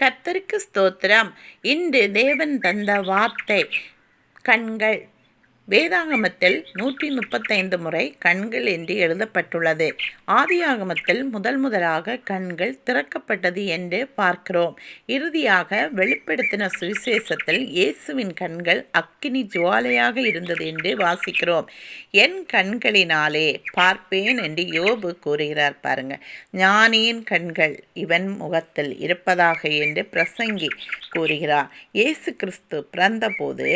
கர்த்தருக்கு ஸ்தோத்திரம். இன்று தேவன் தந்த வார்த்தை கண்கள் வேதாகமத்தில் நூற்றி முப்பத்தைந்து முறை கண்கள் என்று எழுதப்பட்டுள்ளது. ஆதியாகமத்தில் முதல் முதலாக கண்கள் திறக்கப்பட்டது என்று பார்க்கிறோம். இறுதியாக வெளிப்படுத்தின சுவிசேஷத்தில் இயேசுவின் கண்கள் அக்கினி ஜுவாலையாக இருந்தது என்று வாசிக்கிறோம். என் கண்களினாலே பார்ப்பேன் என்று யோபு கூறுகிறார் பாருங்க. ஞானியின் கண்கள் இவன் முகத்தில் இருப்பதாக என்று பிரசங்கி கூறுகிறார். இயேசு கிறிஸ்து பிறந்தபோது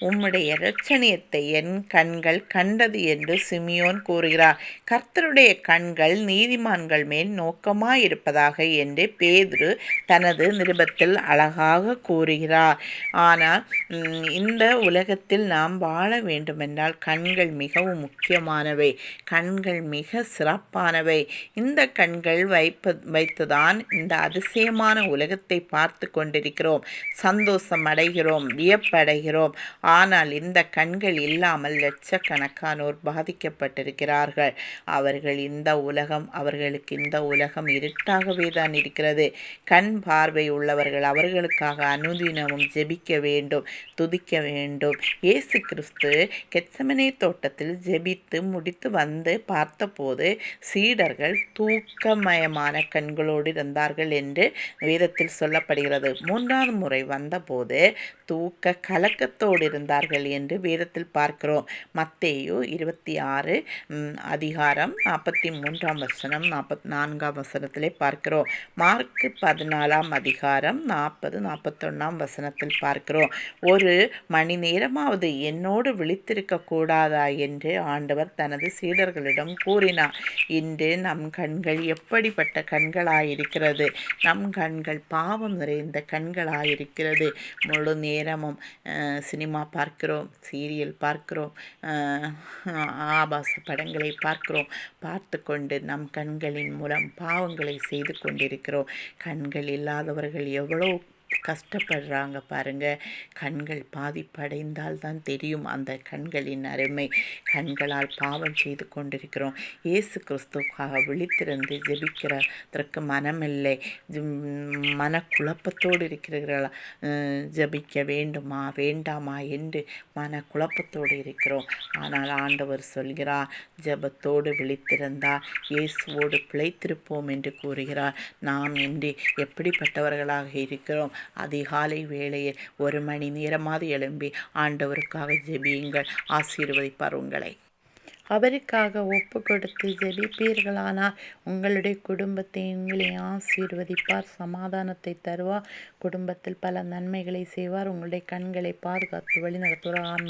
உம்முடைய இரட்சணியத்தை என் கண்கள் கண்டது என்று சிமியோன் கூறுகிறார். கர்த்தருடைய கண்கள் நீதிமான்கள் மேல் நோக்கமாயிருப்பதாக என்று பேதுரு தனது நிருபத்தில் அழகாக கூறுகிறார். ஆனால் இந்த உலகத்தில் நாம் வாழ வேண்டுமென்றால் கண்கள் மிகவும் முக்கியமானவை. கண்கள் மிக சிறப்பானவை. இந்த கண்கள் வைப்ப வைத்துதான் இந்த அதிசயமான உலகத்தை பார்த்து கொண்டிருக்கிறோம். சந்தோஷம் அடைகிறோம் வியப்படைகிறோம். ஆனால் இந்த கண்கள் இல்லாமல் லட்சக்கணக்கானோர் பாதிக்கப்பட்டிருக்கிறார்கள். அவர்கள் இந்த உலகம் அவர்களுக்கு இந்த உலகம் இருட்டாகவே தான் இருக்கிறது. கண் பார்வை உள்ளவர்கள் அவர்களுக்காக அனுதினமும் ஜெபிக்க வேண்டும் துதிக்க வேண்டும். இயேசு கிறிஸ்து கெச்சமனே தோட்டத்தில் ஜெபித்து முடித்து வந்து பார்த்தபோது சீடர்கள் தூக்கமயமான கண்களோடு இருந்தார்கள் என்று வேதத்தில் சொல்லப்படுகிறது. மூன்றாவது முறை வந்தபோது தூக்க கலக்கத்தோடு இருந்தார்கள் என்று வேதத்தில் பார்க்கிறோம். மத்தேயு இருபத்தி ஆறு அதிகாரம் நாற்பத்தி மூன்றாம் வசனம் நாற்பத்தி நான்காம் வசனத்திலே பார்க்கிறோம். மார்க்கு பதினாலாம் அதிகாரம் நாற்பது நாற்பத்தொன்னாம் வசனத்தில் பார்க்கிறோம். ஒரு மணி நேரமாவது என்னோடு விழித்திருக்க கூடாதா என்று ஆண்டவர் தனது சீடர்களிடம் கூறினார். இன்று நம் கண்கள் எப்படிப்பட்ட கண்களாயிருக்கிறது? நம் கண்கள் பாவம் நிறைந்த கண்களாயிருக்கிறது. முழு நேரமும் சினிமா பார்க்கிறோம் சீரியல் பார்க்கிறோம். ஆபாச படங்களை பார்க்கிறோம். பார்த்து கொண்டு நம் கண்களின் மூலம் பாவங்களை செய்து கொண்டிருக்கிறோம். கண்கள் இல்லாதவர்கள் எவ்வளோ கஷ்டப்படுறாங்க பாருங்கள் கண்கள் பாதிப்படைந்தால் தான் தெரியும் அந்த கண்களின் அருமை. கண்களால் பாவம் செய்து கொண்டிருக்கிறோம். இயேசு கிறிஸ்துக்காக விழித்திருந்து ஜெபிக்கிறதற்கு மனமில்லை. மனக்குழப்பத்தோடு இருக்கிறீர்களா? ஜபிக்க வேண்டுமா? வேண்டாமா என்று மனக்குழப்பத்தோடு இருக்கிறோம். ஆனால் ஆண்டவர் சொல்கிறார் ஜபத்தோடு விழித்திருந்தால் இயேசுவோடு பிழைத்திருப்போம் என்று கூறுகிறார். நாம் இன்று எப்படிப்பட்டவர்களாக இருக்கிறோம்? அதிகாலை வேளையில் ஒரு மணி நேரமாவது எழும்பி ஆண்டவருக்காக ஜெபியுங்கள் ஆசீர்வதிப்பார் உங்களை. அவருக்காக ஒப்பு கொடுத்து ஜெபிப்பீர்களானால் உங்களுடைய குடும்பத்தை உங்களை ஆசீர்வதிப்பார் சமாதானத்தை தருவார் குடும்பத்தில் பல நன்மைகளை செய்வார் உங்களுடைய கண்களை பாதுகாத்து வழி நடத்துவார்